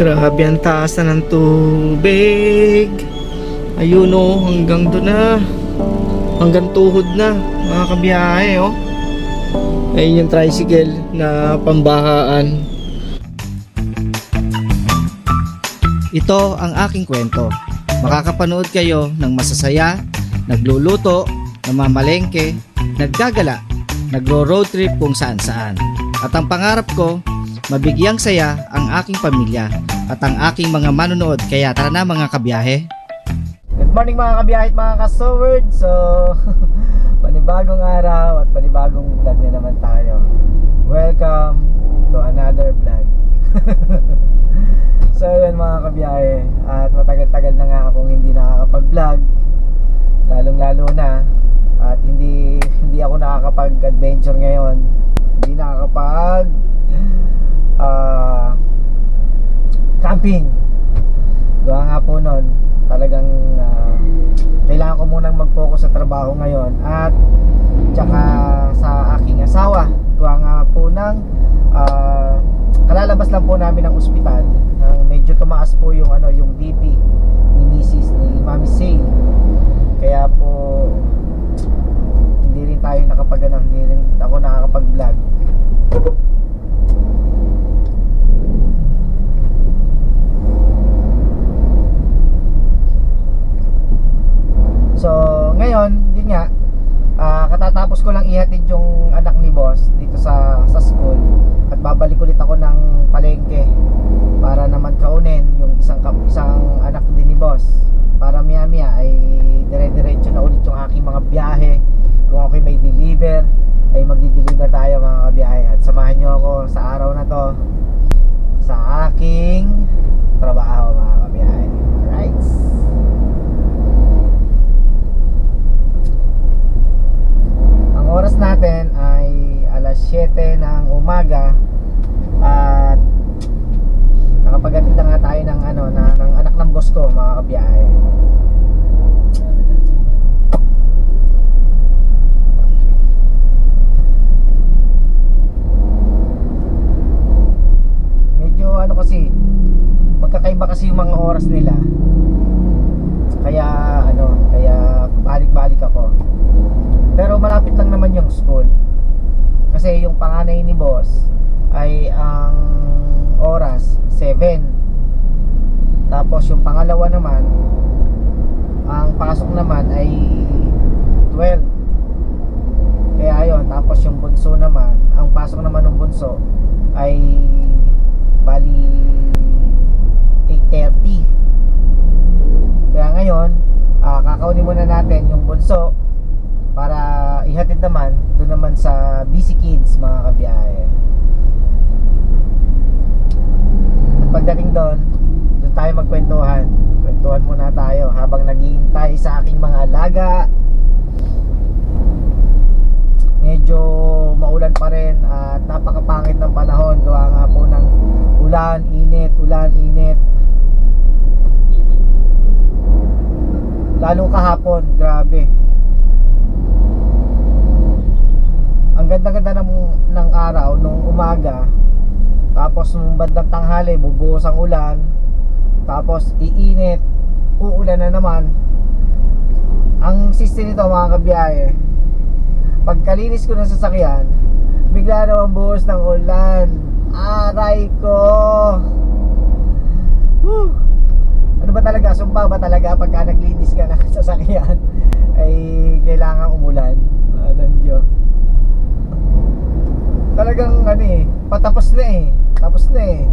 Grabe ang taas ng tubig. Ayun oh, hanggang doon na. Hanggang tuhod na, mga kabiyahe oh. Ayun yung tricycle na pambahaan. Ito ang aking kwento. Makakapanood kayo ng masasaya, nagluluto, namamalengke, naggagala, nagro-road trip kung saan saan. At ang pangarap ko, mabigyang saya ang aking pamilya at ang aking mga manonood kaya tara na mga kabiyahe. Good morning mga kabiyahe at mga kasoward. So, panibagong araw at panibagong vlog na naman tayo. Welcome to another vlog. so, yun mga kabiyahe. At matagal-tagal na nga akong hindi nakakapag-vlog. Lalong-lalo na. At hindi hindi ako nakakapag-adventure ngayon. Hindi nakakapag ah camping. Gawa nga po nun, talagang ah, kailangan ko munang mag-focus sa trabaho ngayon at tsaka sa aking asawa. Gawa nga po ng ah, kalalabas lang po namin ng ospital nang medyo tumaas po yung ano yung BP ni Mrs. ni Mami Say. Kaya po hindi rin tayo nakapag ano, hindi rin ako nakakapag-vlog. So, ngayon, yun nga, ah, katatapos ko lang ihatid yung anak ni boss dito sa sa school at babalik ulit ako ng palengke para naman kaunin yung isang kap- isang anak din ni boss para maya maya ay dire-diretso na ulit yung aking mga biyahe kung ako'y may deliver ay magdi-deliver tayo mga kabiyahe at samahan nyo ako sa araw na to sa aking trabaho mga kabiyahe right Ang oras natin ay alas 7 ng umaga at nakapaghatid na nga tayo ng ano na, ng anak ng boss ko mga kabiyahe. Medyo ano kasi magkakaiba kasi yung mga oras nila. Kaya ano, kaya balik-balik ako. Pero malapit lang naman yung school. Kasi yung boss ay ang oras 7. Tapos yung pangalawa naman ang pasok naman ay 12. Kaya ayun, tapos yung bunso naman, ang pasok naman ng bunso ay bali 8.30. Kaya ngayon, ah, kakaunin muna natin yung bunso para ihatid naman doon naman sa BC Kids mga kabiyahe. At pagdating doon, doon tayo magkwentuhan. Kwentuhan muna tayo habang naghihintay sa aking mga alaga. Medyo maulan pa rin at napakapangit ng panahon. Gawa nga po ng ulan, init, ulan, init. Lalo kahapon, grabe. ang ganda-ganda ng, ng araw nung umaga tapos nung bandang tanghali bubuhos ang ulan. Tapos iinit uulan na naman. Ang system nito mga kabiyahe pagkalinis ko ng sasakyan bigla naman buhos ng ulan. Aray ko! Whew. ano ba talaga? Sumpa ba talaga pagka naglinis ka ng sasakyan? Ay kailangan umulan. Diyos talagang ano eh, patapos na eh. Tapos na eh.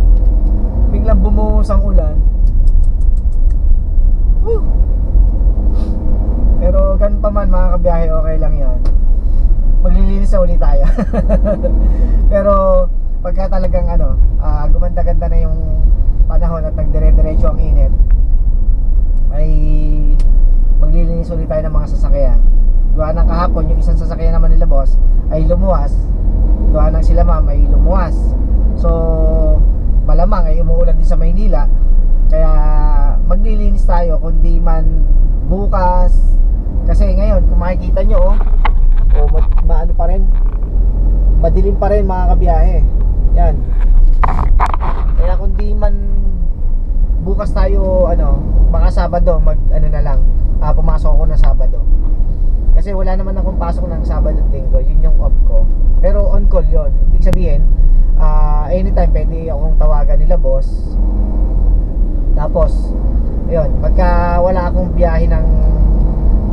Biglang bumuhos ang ulan. Woo! Pero ganun pa man mga kabiyahe, okay lang yan. Maglilinis na ulit tayo. Pero pagka talagang ano, ah, gumanda-ganda na yung panahon at nagdire-diretso ang init, ay maglilinis ulit tayo ng mga sasakyan. Gawa ng kahapon, yung isang sasakyan naman nila boss ay lumuwas. Gawa ng sila ma'am ay lumuwas. So, malamang ay umuulan din sa Maynila. Kaya maglilinis tayo kundi man bukas. Kasi ngayon, kung makikita nyo, oh, oh ma- maano pa rin, madilim pa rin mga kabiyahe. Yan. Kaya kundi man baka Sabado mag ano na lang, ah, pumasok ako na Sabado. Kasi wala naman akong pasok ng Sabado at Linggo, yun yung off ko. Pero on call yun. Ibig sabihin, ah, anytime pwede akong tawagan nila boss. Tapos, yun, pagka wala akong biyahe ng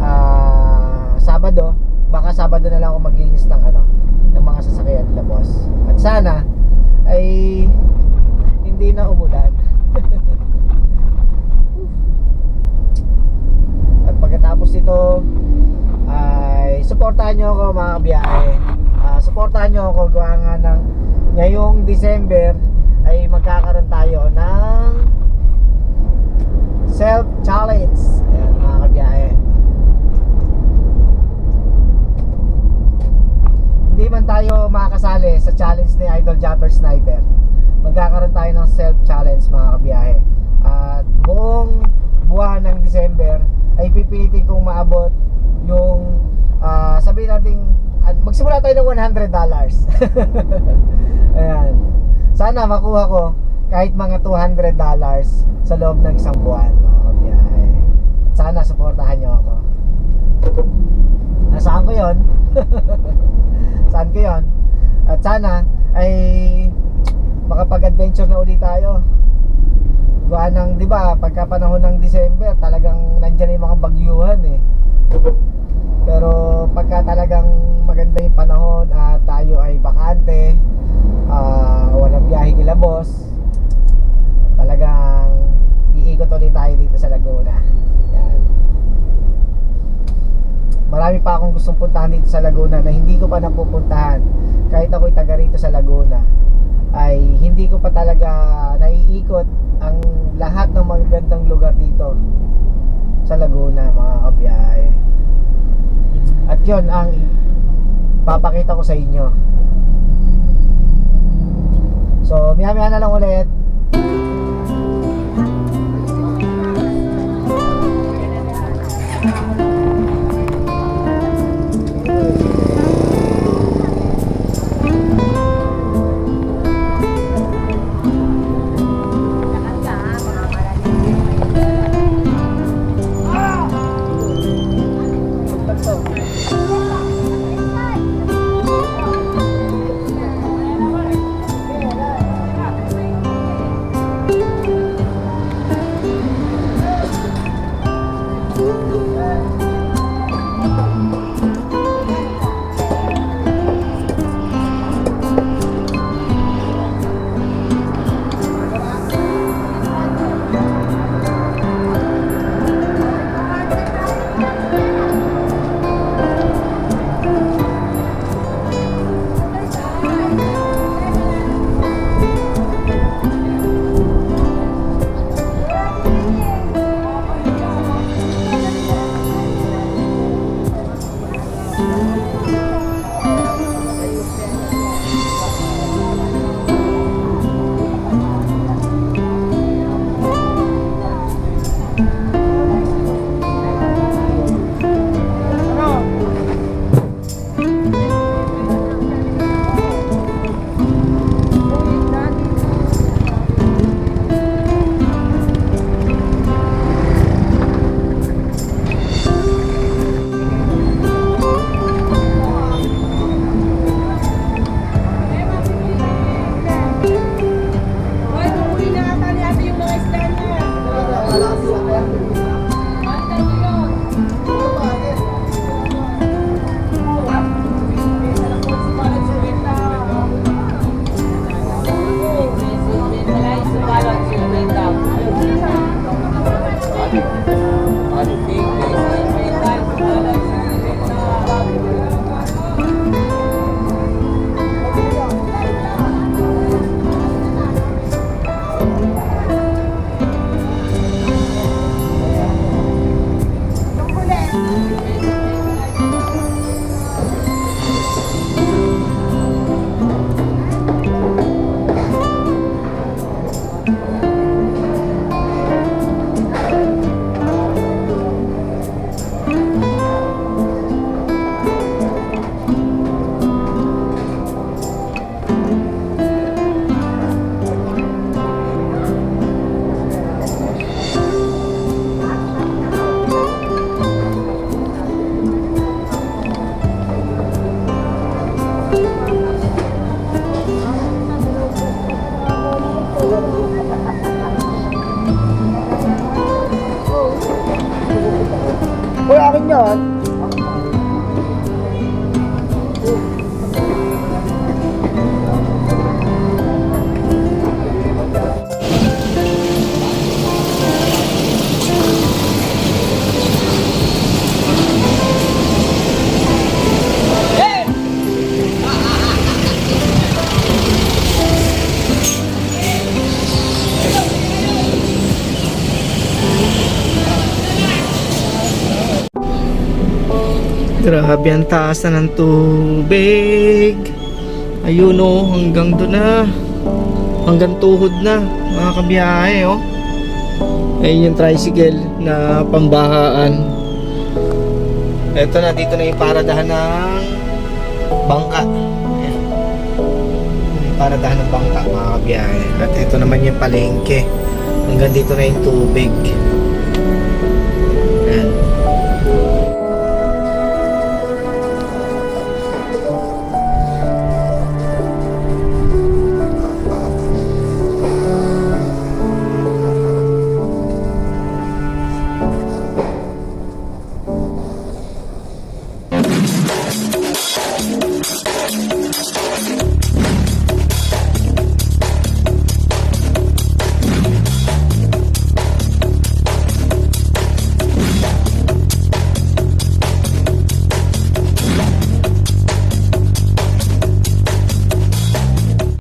ah, Sabado, baka Sabado na lang ako maglinis ng ano, ng mga sasakyan nila boss. At sana ay hindi na umulan. At pagkatapos nito ay suportahan nyo ako mga kabiyahe. Ah, suportahan nyo ako gawa nga ng ngayong December ay magkakaroon tayo ng self challenge. Ayan mga kabiyahe. Hindi man tayo makakasali sa challenge ni Idol Jumper Sniper. Magkakaroon tayo ng self challenge mga kabiyahe. At buong buwan ng December ay pipilitin kong maabot yung ah, sabihin natin at magsimula tayo ng 100 dollars. Ayan. Sana makuha ko kahit mga 200 dollars sa loob ng isang buwan mga kabiyahe. At sana suportahan nyo ako. Nasaan ko yon? Saan ko yon? At sana ay makapag-adventure na ulit tayo. Gawa ng, di ba, pagka panahon ng December, talagang nandyan yung mga bagyuhan eh. Pero pagka talagang maganda yung panahon at tayo ay bakante, ah, walang biyahe kila boss, talagang iikot ulit tayo dito sa Laguna. Yan. Marami pa akong gustong puntahan dito sa Laguna na hindi ko pa napupuntahan. Kahit ako'y taga rito sa Laguna, ay hindi ko pa talaga naiikot ang lahat ng magagandang lugar dito sa Laguna, mga kabiyahe. Yon ang papakita ko sa inyo. So, maya-maya na lang ulit. Grabe ang taas na ng tubig. Ayun oh, hanggang doon na. Hanggang tuhod na, mga kabiyahe oh. Ayun yung tricycle na pambahaan. Ito na, dito na yung paradahan ng bangka. Ayan. Yung paradahan ng bangka, mga kabiyahe. At ito naman yung palengke. Hanggang dito na yung tubig.